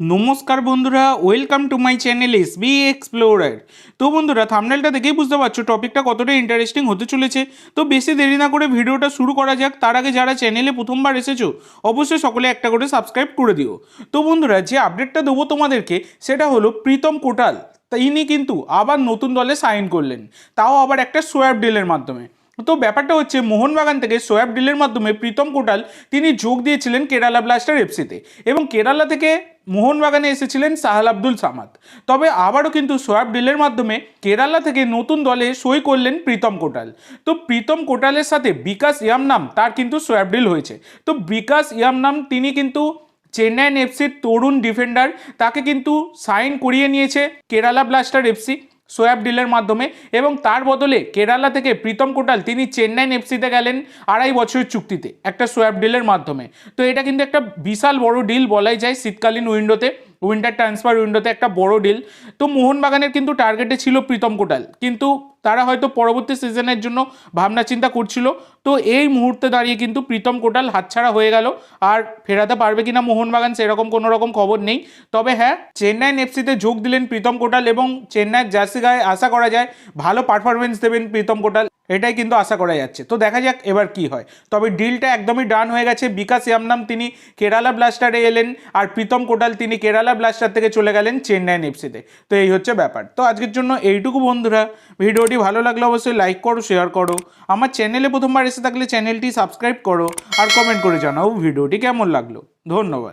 নমস্কার বন্ধুরা welcome to my channel S B explorer তো বন্ধুরা থামনেলটা দেখেই বুঝতে পারছ, টপিকটা কতটা ইন্টারেস্টিং হতে চলেছে। তো বেশি দেরি না করে ভিডিওটা শুরু করা যাক। তার আগে যারা চ্যানেলে প্রথমবার এসেছ, অবশ্যই সকলে একটা করে সাবস্ক্রাইব করে দিও। তো বন্ধুরা, যে আপডেটটা দেবো তোমাদেরকে, সেটা হলো প্রীতম কোটাল। তিনি কিন্তু আবার নতুন দলে সাইন করলেন। তাও আবার একটা সোয়াব ডিলের মাধ্যমে। তো ব্যাপারটা হচ্ছে, মোহনবাগান থেকে সোয়াব ডিলের মাধ্যমে প্রীতম কোটাল তিনি যোগ দিয়েছিলেন কেরালা ব্লাস্টার এফসিতে এবং কেরালা থেকে মোহনবাগানে এসেছিলেন সাহাল আব্দুল সামাদ। তবে আবারও কিন্তু সোয়াব ডিলের মাধ্যমে কেরালা থেকে নতুন দলে সই করলেন প্রীতম কোটাল। তো প্রীতম কোটালের সাথে বিকাশ ইয়ামনাম, তার কিন্তু সোয়াব ডিল হয়েছে। তো বিকাশ ইয়ামনাম তিনি কিন্তু চেন্নাইন এফসির তরুণ ডিফেন্ডার, তাকে কিন্তু সাইন করিয়ে নিয়েছে কেরালা ব্লাস্টার এফসি। সোয়াব ডিলের মাধ্যমে এবং তার বদলে কেরালা থেকে প্রীতম কোটাল, তিনি চেন্নাইন এফসিতে গেলেন আড়াই বছরের চুক্তিতে একটা সোয়াব ডিলের মাধ্যমে। তো এটা কিন্তু একটা বিশাল বড় ডিল বলাই যায় শীতকালীন উইন্ডোতে উইন্টার ট্রান্সফার উইন্ডোতে একটা বড় ডিল তো মোহনবাগানের কিন্তু টার্গেটে ছিল প্রীতম কোটাল। কিন্তু তারা হয়তো পরবর্তী সিজনের জন্য ভাবনা চিন্তা করছিল। তো এই মুহূর্তে দাঁড়িয়ে কিন্তু প্রীতম কোটাল হাতছাড়া হয়ে গেল। আর ফেরাতে পারবে কিনা মোহনবাগান সেরকম কোনো রকম খবর নেই। তবে হ্যাঁ চেন্নাইন এফসিতে যোগ দিলেন প্রীতম কোটাল এবং চেন্নাইয়ের জার্সি গায়ে আশা করা যায় ভালো পারফরমেন্স দেবেন প্রীতম কোটাল। এটাই কিন্তু আশা করা যাচ্ছে। তো দেখা যাক এবার কি হয়। তবে ডিলটা একদমই ডান হয়ে গেছে। বিকাশ ইয়ামনাম তিনি কেরালা ব্লাস্টারে এলেন আর প্রীতম কোটাল তিনি কেরালা ব্লাস্টার থেকে চলে গেলেন চেন্নাইন এফসিতে তো এই হচ্ছে ব্যাপার। তো আজকের জন্য এইটুকু বন্ধুরা। ভিডিওটি ভালো লাগলে অবশ্যই লাইক করো, শেয়ার করো। আমার চ্যানেলে প্রথমবার এসে থাকলে চ্যানেলটি সাবস্ক্রাইব করো আর কমেন্ট করে জানাও ভিডিওটি কেমন লাগল। ধন্যবাদ।